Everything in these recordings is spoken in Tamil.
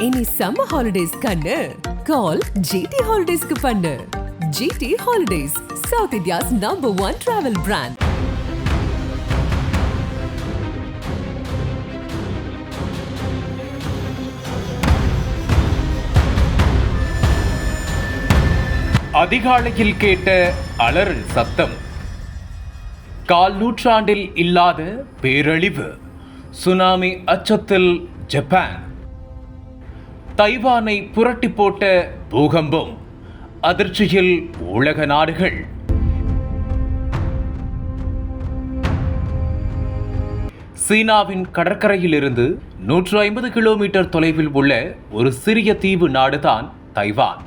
இனி சம்மர் ஹாலிடேஸ் கண்ணு. கால் ஜிடி ஹாலிடேஸ்க்கு பண்ணு. GT holidays South India's number one travel brand அதிகாலையில் கேட்ட அலறல் சத்தம். கால் நூற்றாண்டில் இல்லாத பேரழிவு. சுனாமி அச்சத்தில் ஜப்பான். தைவானை புரட்டி போட்ட பூகம்பம் அதிர்ச்சியில் உலக நாடுகள். சீனாவின் கடற்கரையிலிருந்து நூற்று ஐம்பது கிலோமீட்டர் தொலைவில் உள்ள ஒரு சிறிய தீவு நாடுதான் தைவான்.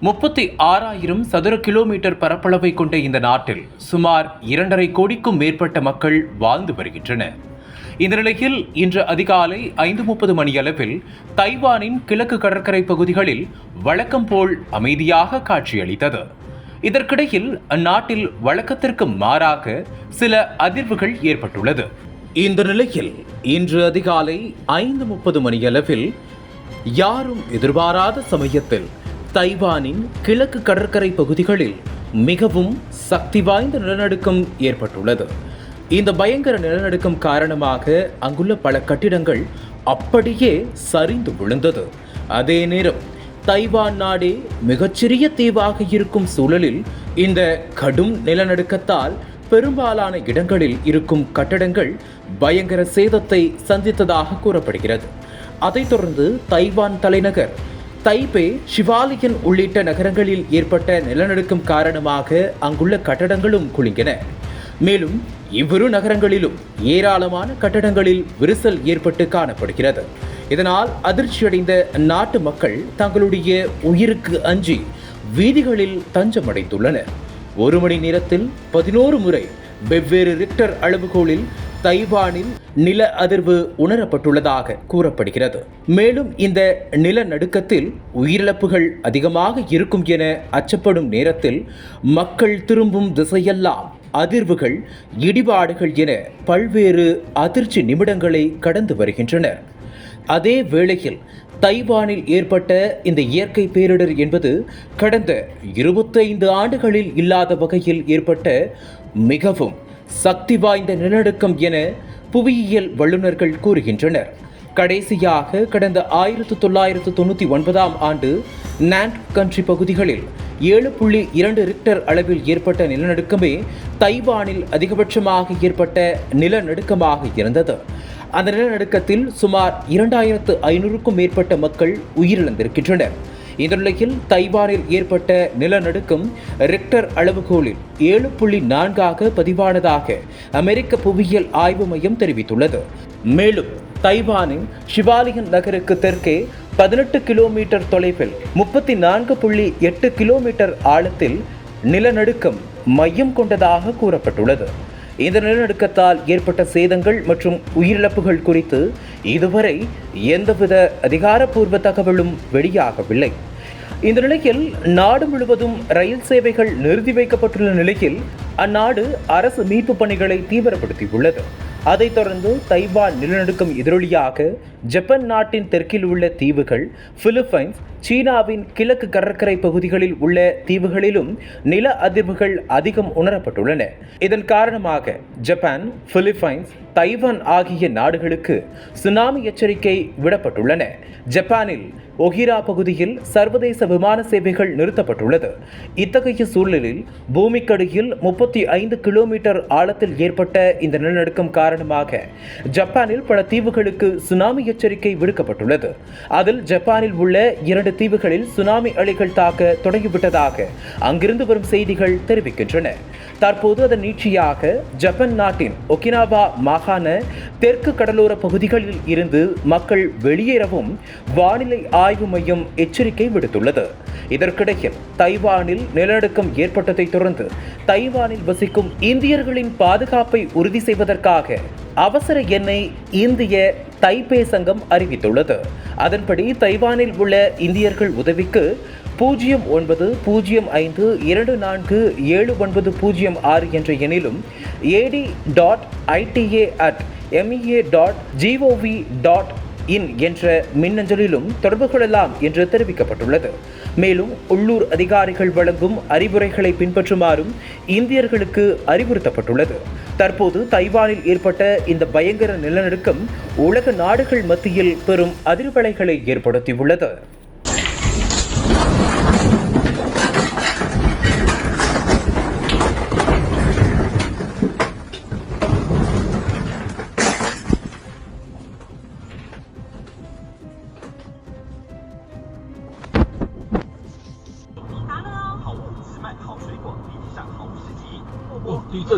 முப்பத்தி ஆறாயிரம் சதுர கிலோமீட்டர் பரப்பளவை கொண்ட இந்த நாட்டில் சுமார் இரண்டரை கோடிக்கும் மேற்பட்ட மக்கள் வாழ்ந்து வருகின்றனர். இந்த நிலையில் இன்று அதிகாலை ஐந்து முப்பது மணியளவில் தைவானின் கிழக்கு கடற்கரை பகுதிகளில் வழக்கம் போல் அமைதியாக காட்சியளித்தது. இதற்கிடையில் அந்நாட்டில் வழக்கத்திற்கு மாறாக சில அதிர்வுகள் ஏற்பட்டுள்ளது. இந்த நிலையில் இன்று அதிகாலை ஐந்து முப்பது மணியளவில் யாரும் எதிர்பாராத சமயத்தில் தைவானின் கிழக்கு கடற்கரை பகுதிகளில் மிகவும் சக்தி வாய்ந்த நிலநடுக்கம் ஏற்பட்டுள்ளது. இந்த பயங்கர நிலநடுக்கம் காரணமாக அங்குள்ள பல கட்டிடங்கள் அப்படியே சரிந்து விழுந்தது. அதே நேரம் தைவான் நாடே மிகச்சிறிய தீவாக இருக்கும் சூழலில் இந்த கடும் நிலநடுக்கத்தால் பெரும்பாலான இடங்களில் இருக்கும் கட்டடங்கள் பயங்கர சேதத்தை சந்தித்ததாக கூறப்படுகிறது. அதைத் தொடர்ந்து தைவான் தலைநகர் தைபே சிவாலியன் உள்ளிட்ட நகரங்களில் ஏற்பட்ட நிலநடுக்கம் காரணமாக அங்குள்ள கட்டடங்களும் குலுங்கின. மேலும் இவ்விரு நகரங்களிலும் ஏராளமான கட்டடங்களில் விரிசல் ஏற்பட்டு காணப்படுகிறது. இதனால் அதிர்ச்சியடைந்த நாட்டு மக்கள் தங்களுடைய உயிருக்கு அஞ்சி வீதிகளில் தஞ்சமடைந்துள்ளனர். ஒரு மணி நேரத்தில் பதினோரு முறை வெவ்வேறு ரிக்டர் அளவுகோலில் தைவானில் நில அதிர்வு உணரப்பட்டுள்ளதாக கூறப்படுகிறது. மேலும் இந்த நிலநடுக்கத்தில் உயிரிழப்புகள் அதிகமாக இருக்கும் என அச்சப்படும் நேரத்தில் மக்கள் திரும்பும் திசையெல்லாம் அதிர்வுகள் இடிபாடுகள் என பல்வேறு அதிர்ச்சி நிமிடங்களை கடந்து வருகின்றனர் அதே வேளையில் தைவானில் ஏற்பட்ட இந்த இயற்கை பேரிடர் என்பது கடந்த இருபத்தைந்து ஆண்டுகளில் இல்லாத வகையில் ஏற்பட்ட மிகவும் சக்தி வாய்ந்த நிலநடுக்கம் என புவியியல் வல்லுநர்கள் கூறுகின்றனர். கடைசியாக கடந்த ஆயிரத்து தொள்ளாயிரத்து தொண்ணூற்றி ஒன்பதாம் ஆண்டு நாண்ட் கண்ட்ரி பகுதிகளில் ஏழு புள்ளி இரண்டு ரிக்டர் அளவில் ஏற்பட்ட நிலநடுக்கமே தைவானில் அதிகபட்சமாக ஏற்பட்ட நிலநடுக்கமாக இருந்தது. அந்த நிலநடுக்கத்தில் சுமார் இரண்டாயிரத்து ஐநூறுக்கும் மேற்பட்ட மக்கள் உயிரிழந்திருக்கின்றனர். இந்த நிலையில் தைவானில் ஏற்பட்ட நிலநடுக்கம் ரெக்டர் அளவுகோலில் ஏழு புள்ளி நான்காக பதிவானதாக அமெரிக்க புவியியல் ஆய்வு மையம் தெரிவித்துள்ளது. மேலும் தைவானின் ஷிவாலியன் நகருக்கு தெற்கே பதினெட்டு கிலோமீட்டர் தொலைவில் முப்பத்தி நான்கு புள்ளி எட்டு கிலோமீட்டர் ஆழத்தில் நிலநடுக்கம் மையம் கொண்டதாக கூறப்பட்டுள்ளது. இந்த நிலநடுக்கத்தால் ஏற்பட்ட சேதங்கள் மற்றும் உயிரிழப்புகள் குறித்து இதுவரை எந்தவித அதிகாரப்பூர்வ தகவலும் வெளியாகவில்லை. இந்த நிலையில் நாடு முழுவதும் ரயில் சேவைகள் நிறுத்தி வைக்கப்பட்டுள்ள நிலையில் அந்நாடு அரசு மீட்பு பணிகளை தீவிரப்படுத்தியுள்ளது. அதைத் தொடர்ந்து தைவான் நிலநடுக்கம் எதிரொலியாக ஜப்பான் நாட்டின் தெற்கில் உள்ள தீவுகள் பிலிப்பைன்ஸ் சீனாவின் கிழக்கு கடற்கரை பகுதிகளில் உள்ள தீவுகளிலும் நில அதிர்வுகள் அதிகம் உணரப்பட்டுள்ளன. இதன் காரணமாக ஜப்பான் பிலிப்பைன்ஸ் தைவான் ஆகிய நாடுகளுக்கு சுனாமி எச்சரிக்கை விடப்பட்டுள்ளன. ஜப்பானில் ஒஹிரா பகுதியில் சர்வதேச விமான சேவைகள் நிறுத்தப்பட்டுள்ளது. இத்தகைய சூழலில் பூமிக்கடியில் முப்பத்தி ஐந்து கிலோமீட்டர் ஆழத்தில் ஏற்பட்ட இந்த நிலநடுக்கம் காரணமாக ஜப்பானில் பல தீவுகளுக்கு சுனாமி எச்சரிக்கை விடுக்கப்பட்டுள்ளது. அதில் ஜப்பானில் உள்ள இரண்டு தீவுகளில் சுனாமி அலைகள் தாக்க தொடங்கிவிட்டதாக அங்கிருந்து வரும் செய்திகள் தெரிவிக்கின்றன. தற்போது அதன் நீட்சியாக ஜப்பான் நாட்டின் ஒகினாவா மாகாண தெற்கு கடலோர பகுதிகளில் இருந்து மக்கள் வெளியேறவும் வானிலை ஆய்வு மையம் எச்சரிக்கை விடுத்துள்ளது. இதற்கிடையில் தைவானில் நிலநடுக்கம் ஏற்பட்டதை தொடர்ந்து தைவானில் வசிக்கும் இந்தியர்களின் பாதுகாப்பை உறுதி செய்வதற்காக அவசர எண்ணை இந்திய தைப்பே சங்கம் அறிவித்துள்ளது. அதன்படி தைவானில் உள்ள இந்தியர்கள் உதவிக்கு பூஜ்ஜியம் ஒன்பது பூஜ்ஜியம் ஐந்து இரண்டு நான்கு ஏழு ஒன்பது பூஜ்ஜியம் ஆறு என்ற எண்ணிலும் AD dot ITA at MEA dot gov dot in என்ற மின்னஞ்சலிலும் தொடர்பு கொள்ளலாம் என்று தெரிவிக்கப்பட்டுள்ளது. மேலும் உள்ளூர் அதிகாரிகள் வழங்கும் அறிவுரைகளை பின்பற்றுமாறும் இந்தியர்களுக்கு அறிவுறுத்தப்பட்டுள்ளது. தற்போது தைவானில் ஏற்பட்ட இந்த பயங்கர நிலநடுக்கம் உலக நாடுகள் மத்தியில் பெரும் அதிர்வலைகளை ஏற்படுத்தியுள்ளது. 哦，地震！